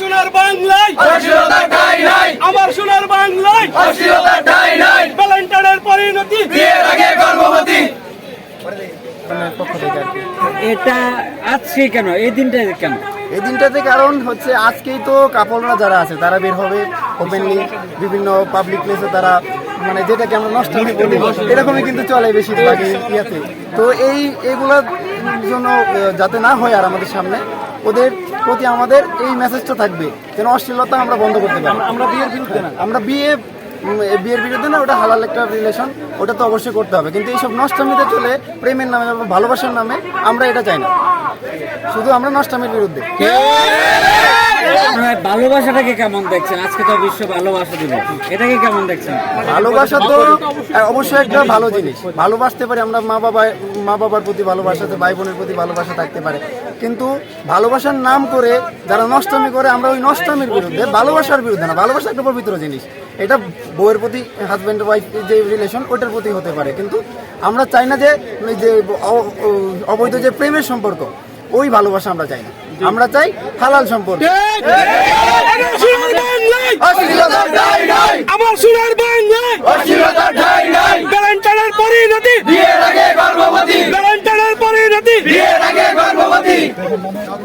সোনার বাংলায়। অশ্লীলতার ঠাঁই নাই। আমার সোনার বাংলায়। অশ্লীলতার ঠাঁই নাই। ভ্যালেন্টাইনের পরিণতি। বিয়ের আগে গর্ভবতী। এটা আজকে কেন? এই দিনটা কেন? এই দিনটাতে কারণ হচ্ছে আজকেই তো কাপড়রা যারা আছে তারা বের হবে ওপেনলি বিভিন্ন পাবলিক প্লেসে তারা মানে যেটাকে আমরা নষ্ট বলি এরকমই কিন্তু চলে বেশিরভাগ ইয়াতে। তো এই এগুলোর জন্য যাতে না হয় আর আমাদের সামনে ওদের প্রতি আমাদের এই মেসেজটা থাকবে। যেন অশ্লীলতা আমরা বন্ধ করতে পারি। আমরা বিয়ের বিরুদ্ধে না। আমরা বিয়ে বিয়ের বিরুদ্ধে না ওটা হালাল একটা রিলেশন ওটা তো অবশ্যই করতে হবে। কিন্তু এইসব নষ্টামিতে চলে প্রেমের নামে বা ভালোবাসার নামে আমরা এটা চাই না। শুধু আমরা নষ্টামির বিরুদ্ধে। ভালোবাসাটাকে কেমন দেখছেন? আজকে তো বিশ্ব ভালোবাসা দিবস। এটাকে কেমন দেখছেন? ভালোবাসা তো অবশ্যই একটা ভালো জিনিস। ভালোবাসতে পারি আমরা মা বাবা মা বাবার প্রতি ভালোবাসাতে ভাই বোনের প্রতি ভালোবাসা থাকতে পারে। কিন্তু ভালোবাসার নাম করে যারা নষ্টমী করে আমরা ওই নষ্টমীর বিরুদ্ধে ভালোবাসার বিরুদ্ধে না ভালোবাসা একটা পবিত্র জিনিস। এটা বউয়ের প্রতি হাজব্যান্ড ওয়াইফ যে রিলেশন ওটার প্রতি হতে পারে। কিন্তু আমরা চাই না যে যে অবৈধ যে প্রেমের সম্পর্ক ওই ভালোবাসা আমরা চাই না। আমরা চাই হালাল সম্পর্ক। আমার সোনার বাংলায় নাই আমার সোনার বাংলায় অশ্লীলতার ঠাঁই নাই ভ্যালেন্টাইনের পরিণতি। বিয়ের আগে গর্ভবতী। ভ্যালেন্টাইনের পরিণতি। বিয়ের আগে গর্ভবতী।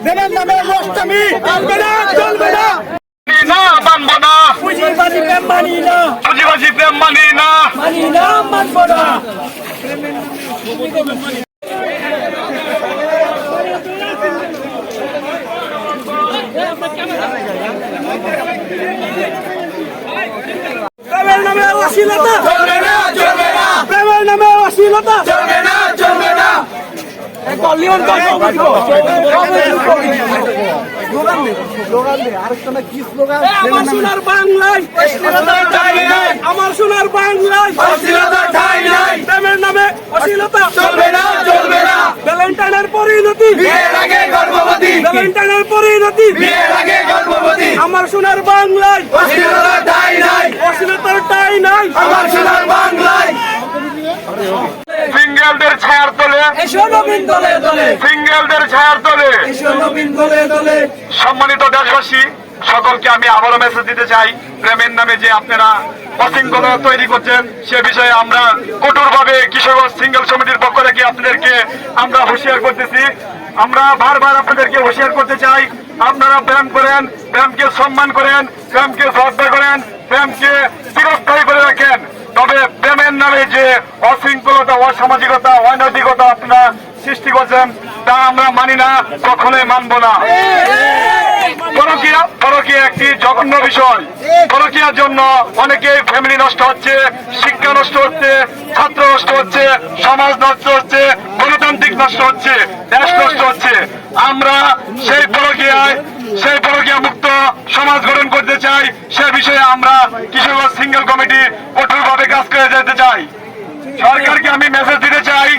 প্রেমের নামে নষ্টামি চলবে না চলবে না না মানবো না পুঁজিবাদী প্রেম মানি না পুঁজিবাসী প্রেম মানি না মানি না মানবো না প্রেমের নামে অশ্লীলতা। চলবে না চলবে না প্রেমের নামে অশ্লীলতা। চলবে না চলবে না আমার সোনার বাংলায় আমার সোনার বাংলায় অশ্লীলতার ঠাঁই নাই। প্রেমের নামে অশ্লীলতা চলবে না চলবে না। ভ্যালেন্টাইনের পরিণতি। বিয়ের আগে গর্ভবতী। ভ্যালেন্টাইনের পরিণতি। বিয়ের আগে গর্ভবতী। আমার সোনার বাংলায়। ঠাঁই নাই। অশ্লীলতার টাই নাই। আমার সোনার বাংলায়। সিঙ্গেলদের ছায়ার তলে। সিঙ্গেলদের ছায়ার তলে। সম্মানিত দেশবাসী সকলকে আমি আবারও মেসেজ দিতে চাই। প্রেমের নামে যে আপনারা অশৃঙ্খলা তৈরি করছেন সে বিষয়ে আমরা কঠোরভাবে কিশোরগঞ্জ সিঙ্গেল সমিতির পক্ষ থেকে আপনাদেরকে আমরা হুঁশিয়ার করতেছি। আমরা বারবার আপনাদেরকে হুঁশিয়ার করতে চাই। আপনারা প্রেম করেন প্রেমকে সম্মান করেন প্রেমকে শ্রদ্ধা করেন প্রেমকে চিরস্থায়ী করে রাখেন। তবে প্রেমের নামে যে অশৃঙ্খলতা, অসামাজিকতা, অনৈতিকতা আপনারা সৃষ্টি করছেন, তা আমরা মানি না, কখনোই মানব না। পরকীয়া পরকীয়া একটি জঘন্য বিষয়। পরকীয়ার জন্য অনেকে ফ্যামিলি নষ্ট হচ্ছে, শিক্ষা নষ্ট হচ্ছে, ছাত্র নষ্ট হচ্ছে, সমাজ নষ্ট হচ্ছে, গণতান্ত্রিক নষ্ট হচ্ছে, দেশ নষ্ট হচ্ছে। আমরা সেই পরকীয়ায় সেই পরকীয়া মুক্ত সমাজ গঠন করতে চাই, সে বিষয়ে আমরা কিশোরগঞ্জ সিঙ্গেল কমিটি কঠোরভাবে কাজ করে যেতে চাই সরকারকে আমি মেসেজ দিতে চাই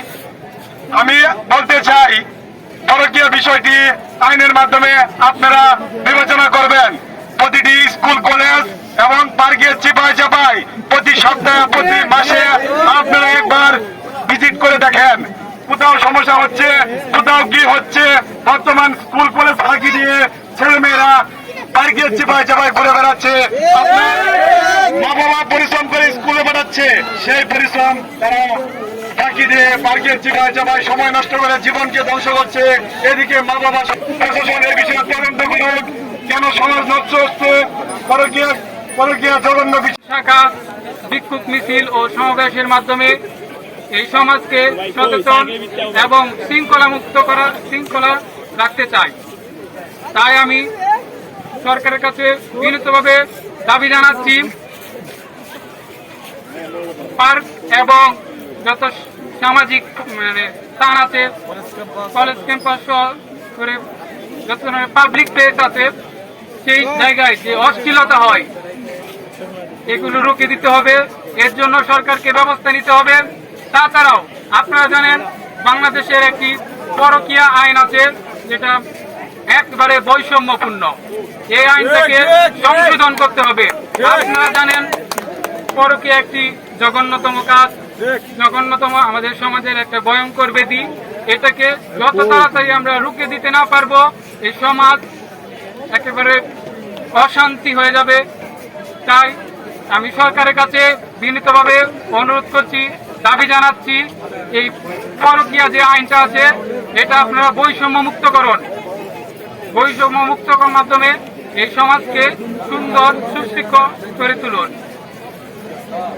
আমি বলতে চাই পরকীয় আইনের মাধ্যমে আপনারা বিবেচনা করবেন? প্রতিটি স্কুল, কলেজ এবং পার্কে চিপায় চাপায় প্রতি সপ্তাহে, প্রতি মাসে আপনারা একবার ভিজিট করে দেখেন। কোথাও সমস্যা হচ্ছে, কোথাও কি হচ্ছে, বর্তমান স্কুল, কলেজ ফাঁকি দিয়ে ছেলেমেয়েরা পার্কের চিপায় চাপায় ঘুরে বেড়াচ্ছে। মা বাবা পরিশ্রম করে স্কুলে পাঠাচ্ছে। সেই পরিশ্রম তারা ফাঁকি দিয়ে সময় নষ্ট করে জীবনকে ধ্বংস করছে। এদিকে মা বাবা প্রশাসন বিষয়ে তদন্ত করুক কেন সমাজ নষ্ট হচ্ছে? পরকীয়া পরকীয়া জঘন্য শাখা বিক্ষোভ মিছিল ও সমাবেশের মাধ্যমে এই সমাজকে সচেতন এবং শৃঙ্খলা মুক্ত করা শৃঙ্খলা রাখতে চাই। তাই আমি সরকারের কাছে বিনীতভাবে দাবি জানাচ্ছি। পার্ক এবং যত সামাজিক মানে স্থান আছে, কলেজ ক্যাম্পাস করে যত পাবলিক প্লেস আছে, সেই জায়গায় যে অশ্লীলতা হয়, এগুলো রুখে দিতে হবে। এর জন্য সরকারকে ব্যবস্থা নিতে হবে। তাছাড়াও আপনারা জানেন, বাংলাদেশের একটি পরকীয়া আইন আছে, যেটা একবারে বৈষম্যপূর্ণ। এই আইনটাকে সংশোধন করতে হবে। আপনারা জানেন পরকীয়া একটি জঘন্যতম কাজ জঘন্যতম আমাদের সমাজের একটা ভয়ঙ্কর বেদি। এটাকে যত তাড়াতাড়ি আমরা রুখে দিতে না পারব এই সমাজ একেবারে অশান্তি হয়ে যাবে। তাই আমি সরকারের কাছে বিনীতভাবে অনুরোধ করছি দাবি জানাচ্ছি এই পরকীয়া যে আইনটা আছে এটা আপনারা বৈষম্য মুক্ত করুন। বৈষম্য মুক্ত করার মাধ্যমে এই সমাজকে সুন্দর সুশিক্ষ করে তুলুন।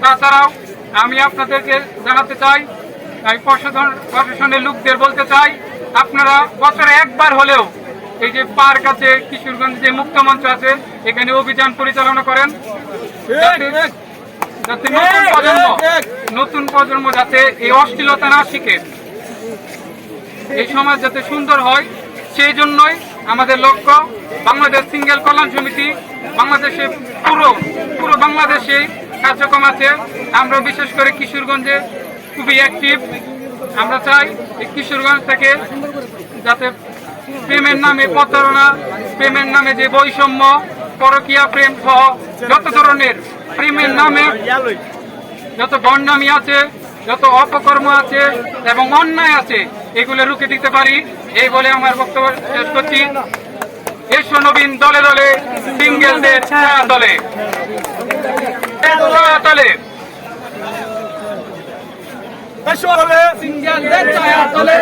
তাছাড়াও আমি আপনাদেরকে জানাতে চাই আমি প্রশাসন, প্রশাসনের লোকদের বলতে চাই, আপনারা বছরে একবার হলেও এই যে পার্ক আছে কিশোরগঞ্জ যে মুক্ত মঞ্চ আছে, এখানে অভিযান পরিচালনা করেন। যাতে নতুন প্রজন্ম নতুন প্রজন্ম যাতে এই অশ্লীলতা না শিখে। এই সমাজ যাতে সুন্দর হয়, সেই জন্যই আমাদের লক্ষ্য বাংলাদেশ সিঙ্গেল কল্যাণ সমিতি, বাংলাদেশে পুরো পুরো বাংলাদেশে কার্যক্রম আছে। আমরা বিশেষ করে কিশোরগঞ্জে খুবই অ্যাক্টিভ আমরা চাই কিশোরগঞ্জ থেকে যাতে প্রেমের নামে প্রতারণা, প্রেমের নামে যে বৈষম্য, পরকীয়া প্রেম সহ যত ধরনের প্রেমের নামে যত বন্যামি আছে, যত অপকর্ম আছে এবং অন্যায় আছে এগুলো রুখে দিতে পারি। এই বলে আমার বক্তব্য শেষ করছি। এসো নবীন দলে দলে সিঙ্গেলদের ছায়া দলে। দলে। সিঙ্গেলদের ছায়া দলে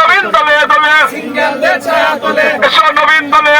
নবীন দলে দলে। সিঙ্গেলদের ছায়া দলে। নবীন দলে